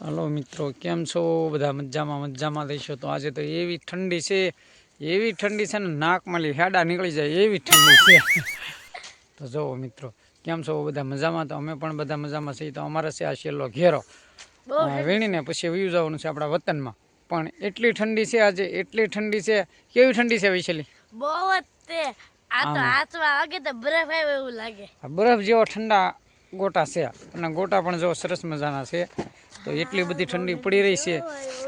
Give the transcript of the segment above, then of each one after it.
Hello મિત્રો કેમ છો? બધા મજામાં મજામાં દઈશો તો આજે તો એવી ઠંડી છે એવી ઠંડી છે ને નાકમાં લી હેડા નીકળી જાય એવી ઠંડી છે. તો જુઓ મિત્રો કેમ છો? બધા મજામાં? તો અમે પણ બધા મજામાં છીએ. તો અમારે છે આ છેલ્લો ઘેરો. વીણીને પછી વયું જવાનું છે આપણા વતનમાં. પણ એટલી ઠંડી છે આજે એટલી ઠંડી છે. કેવી ઠંડી છે વૈશાલી? બહુ જ બરફ જેવો ઠંડા ગોટા છે. અને ગોટા પણ જો સરસ મજાના છે. તો એટલી બધી ઠંડી પડી રહી છે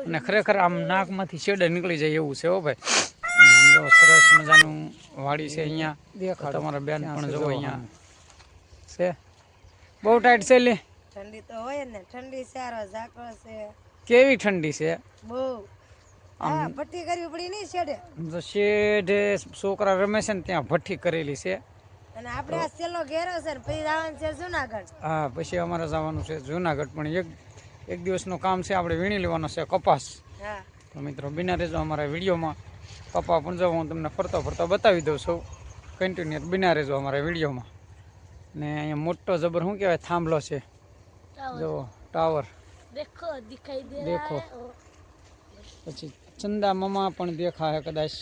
અને ખરેખર આમ નાકમાંથી છેડે નીકળી જાય એવું છે હો ભાઈ. જો સરસ મજાનું વાડી છે અહીંયા. દેખાડ. તમારા બેન પણ જો અહીંયા. છે? બહુ ટાઈટ છે લે. ઠંડી તો હોય ને ઠંડી સારો ઝાકળ છે. કેવી ઠંડી છે? બહુ. હા ભઠ્ઠી કરવી પડી નહીં છેડે? તો છેડે છોકરા રમે છે ને ત્યાં ભઠ્ઠી કરેલી છે. અને આપણે આ છેલ્લો ઘેરો છે ને પછી જવાનું છે જુનાગઢ. હા પછી અમારે જવાનું છે જુનાગઢ પણ એક એક દિવસનું કામ છે આપણે વીણી લેવાનો છે કપાસ. તો મિત્રો બિના રહેજો અમારા વિડીયોમાં કપા પણ જો હું તમને ફરતો ફરતો બતાવી દઉં છું. કન્ટિન્યુ બિના રહેજો અમારા વિડીયોમાં. ને અહીંયા મોટો જબર શું કહેવાય? થાંભલો છે. જો ટાવર દેખો દેખો. પછી ચંદા મમા પણ દેખાય કદાચ.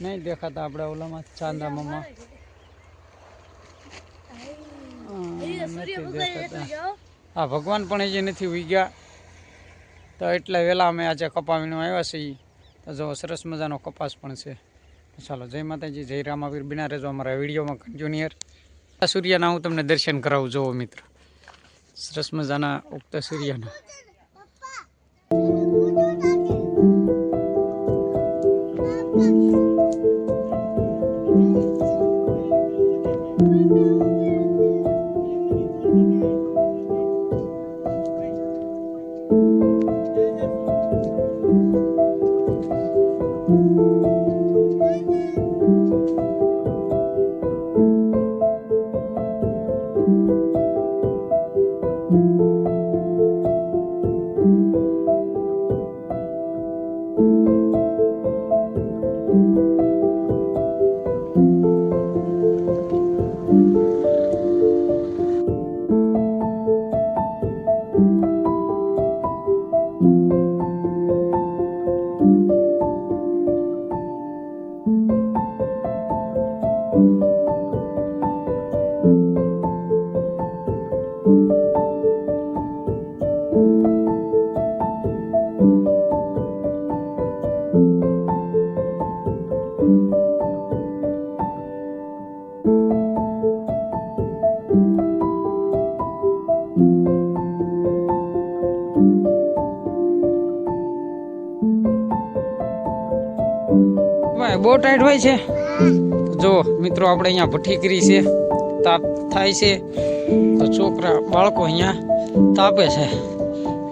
નહીં દેખાતા આપણે ઓલામાં? ચાંદા મમા. નથી દેખાતા. હા, ભગવાન પણ હજી નથી ઉગ્યા તો એટલે વહેલા અમે આજે કપાવીને આવ્યા છીએ. તો જો સરસ મજાનો કપાસ પણ છે. ચાલો, જય માતાજી, જય રામાવીર. બિના રહેજો અમારા વિડીયોમાં કન્ટિન્યુઅર આ સૂર્યના હું તમને દર્શન કરાવું જોવો મિત્ર. સરસ મજાના ઉગતા સૂર્યના. ભાઈ બહુ ટાઈટ હોય છે? જો મિત્રો આપણે અહીંયા ભઠ્ઠી કરી છે. તાપ થાય છે, તો છોકરા, બાળકો અહીંયા તાપે છે.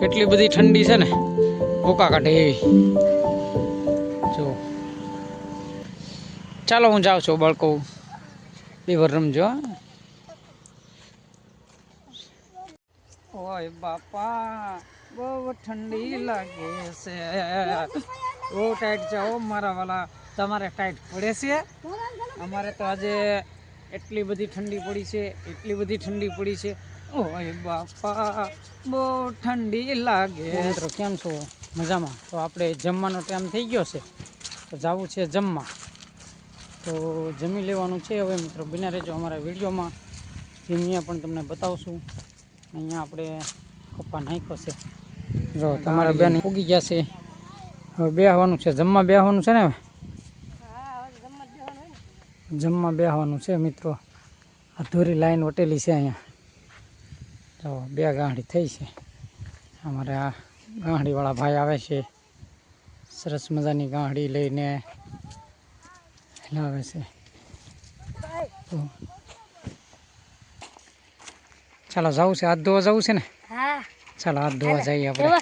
એટલી બધી ઠંડી છે ને, ભૂકા કાઢે એવી. જો. ચાલો હું જાઉં છું, બાળકો. બેવર રમજો. ઓય બાપા, બહુ ઠંડી લાગે છે. બહુ ટાઈટ છે મારા વાલા. તમારે ટાઈટ પડે છે. અમારે તો આજે એટલી બધી ઠંડી પડી છે એટલી બધી ઠંડી પડી છે. ઓય બાપા બહુ ઠંડી લાગે. મિત્રો કેમ છો? મજામાં? તો આપણે જમવાનો ટાઈમ થઈ ગયો છે. તો જવું છે જમવા. તો જમી લેવાનું છે હવે મિત્રો. બિના રહેજો અમારા વિડીયોમાં. અહીંયા પણ તમને બતાવશું. અહીંયા આપણે કપ્પા નાખ્યો છે. જો તમારા બેન ઉગી ગયા છે. હવે બેહવાનું છે. જમવા બેહવાનું છે ને હવે? જમવા બેહવાનું છે મિત્રો. અધૂરી લાઈન વટેલી છે અહીંયા. તો બે ગાંઠી થઈ છે. અમારે આ ગાંઠીવાળા ભાઈ આવે છે. સરસ મજાની ગાંઠી લઈને લાવે છે. તો ચાલો જવું છે? હાથ ધોવા જવું છે ને? ચાલો હાથ ધોવા જઈએ આપણે.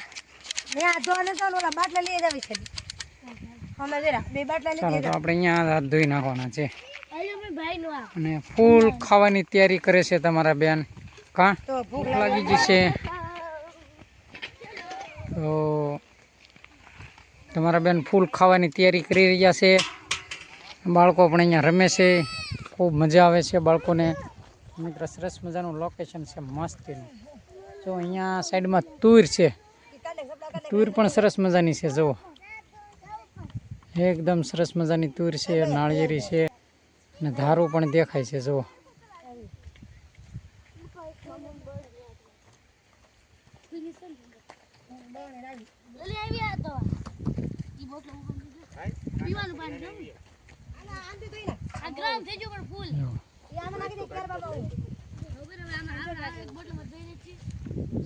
આ ધોવા ઓલા બાટલા લઈ જવી છે. ચાલો તો આપણે અહીંયા હાથ ધોઈ નાખવાના છે. આયો મે ભાઈ નો આ. અને ફૂલ ખાવાની તૈયારી કરે છે તમારા બેન. કા? તો ભૂખ લાગી જશે. છે તો તમારા બેન ફૂલ ખાવાની તૈયારી કરી રહ્યા છે. બાળકો પણ અહીંયા રમે છે. ખૂબ મજા આવે છે બાળકોને. મિત્ર સરસ મજાનું લોકેશન છે મસ્તીનું. જો અહીંયા સાઈડમાં તુર છે. તુર પણ સરસ મજાની છે જુઓ. એકદમ સરસ મજાની તુર છે, નાળિયેરી છે અને ધારો પણ દેખાય છે, જુઓ.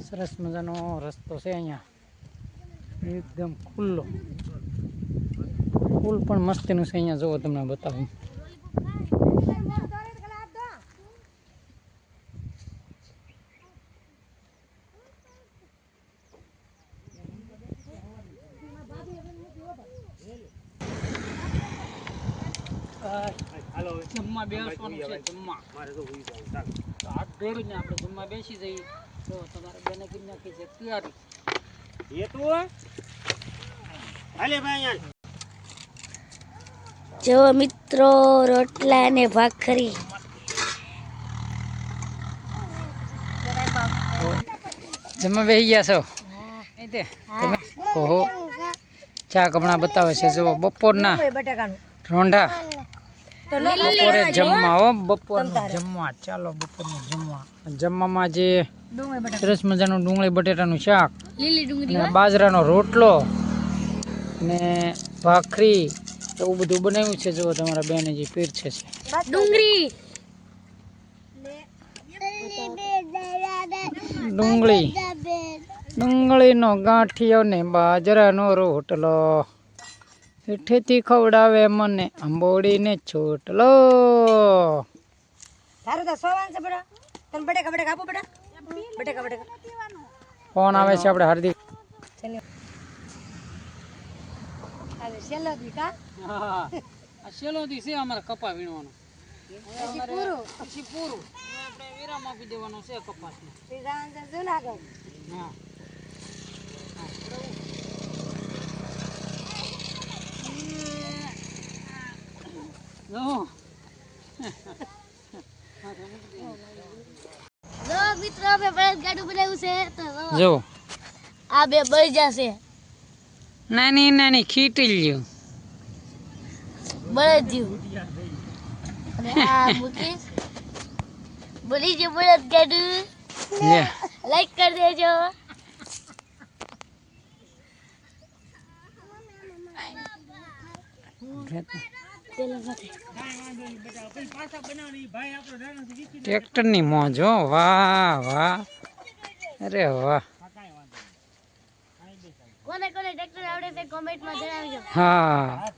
સરસ મજાનો રસ્તો છે અહીંયા એકદમ ખુલ્લો ફૂલ પણ મસ્તીનું છે, અહીંયા જુઓ તમને બતાવું. જમવા બેસવાનું છે, જમવા. હાથ જોડીને આપણે જમવા બેસી જઈએ. તો તમારે બેને કરી નાખી તૈયારી. જો મિત્રો રોટલા ને ભાખરી. જમવા બેસી ગયા છો? તમે? ઓહો. ચા કપડા બતાવે છે. જો બપોરના રોંઢા. બપોરે જમવા હો. બપોરનું જમવા. ચાલો બપોરનું જમવા. જમવામાં જે સરસ મજાનું ડુંગળી બટેટાનું શાક લીલી ડુંગળી બાજરાનો રોટલો ને ભાખરી એવું બધું બનાવ્યું છે જુઓ તમારા બેને જે પીર છે ડુંગળી. ડુંગળી. ડુંગળીનો ગાંઠિયો ને બાજરાનો રોટલો. હેઠેથી ખવડાવે મને આંબોડીને છોટલો ફોન આવે છે આપણે હાર્દિક. છેલ્લો દી કા? આ છેલ્લો દી છે અમારે કપા વીણવાનો. પૂરું. પછી પૂરું. આપણે વિરામ આપી દેવાનો છે કપાસને. સીધા અંદર જુનાગઢ હા. જો જો મિત્રો અમે બળદ ગાડું બનાવ્યું છે. તો જો જો. આ બે બળી જશે નાની નાની ખીટલીઓ. બળદ જેવું અને આ મુકેશ. બોલી જે બળદ ગાડું. લાઈક કરી દેજો. ટ્રેક્ટરની મોજ હો. વાહ વાહ. અરે વાહ. કોને કોને ટ્રેક્ટર આવડે છે કોમેન્ટમાં જણાવજો. હા.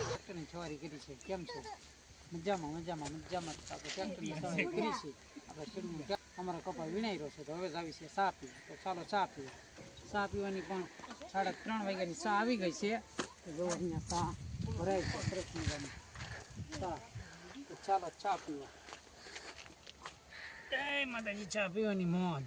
ટ્રેક્ટરની સવારી કરી છે કેમ છે મજામાં મજામાં મજામાં આપણે ટ્રેક્ટરની સવારી કરી છે આપણે શરૂ અમારો કપા વિણાઈ રહ્યો છે તો હવે જ આવી છે ચા પી તો ચાલો ચા પીએ ચા પીવાની પણ સાડા ત્રણ વાગ્યાની ચા આવી ગઈ છે તો જો અહીંયા ચા ભરાય છે સરસ મજાની ચા તો ચાલો ચા પીવા માતાજી ચા પીવાની મોજ.